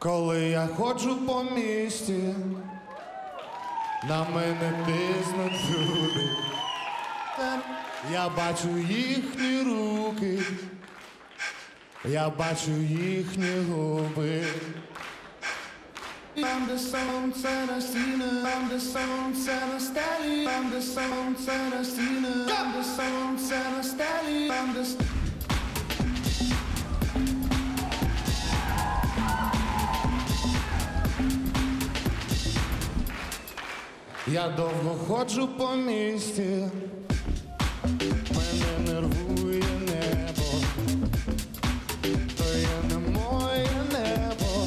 Коли я ходжу по місті, на мене тиснуть люди. Я бачу їхні руки, я бачу їхні губи. Там, де сонце на стіни, там, де сонце на стелі, там, де сонце на стіни, там, де сонце Я довго ходжу по місті, мене нервує небо, то є не моє небо,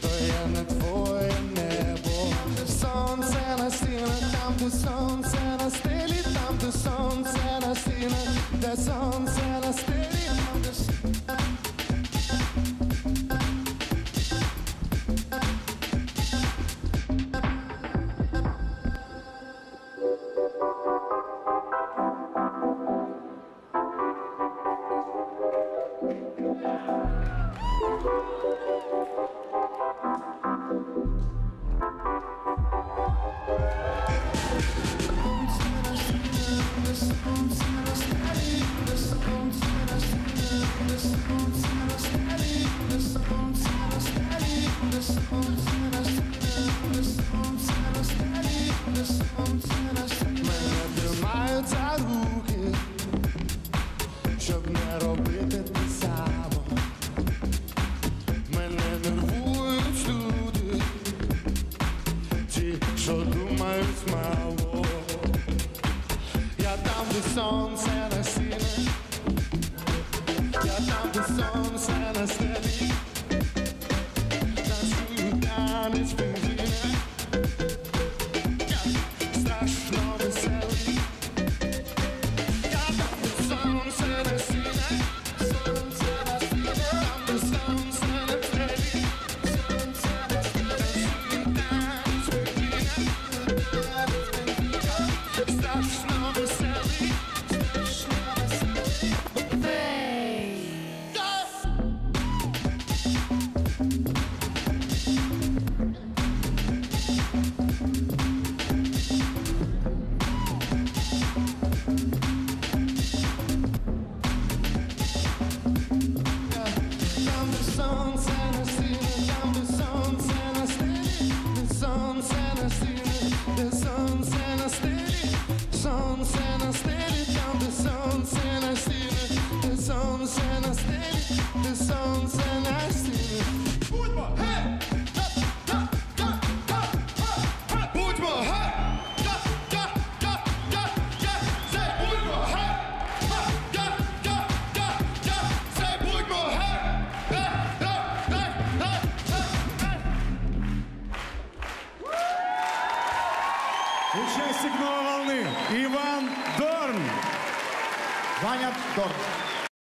то є не твоє небо. Сонце на стінах, там, де сонце на стелі, там, де сонце на стінах, де сонце де Я там, де сонце на Участник новой волны Иван Дорн. Ваня Дорн.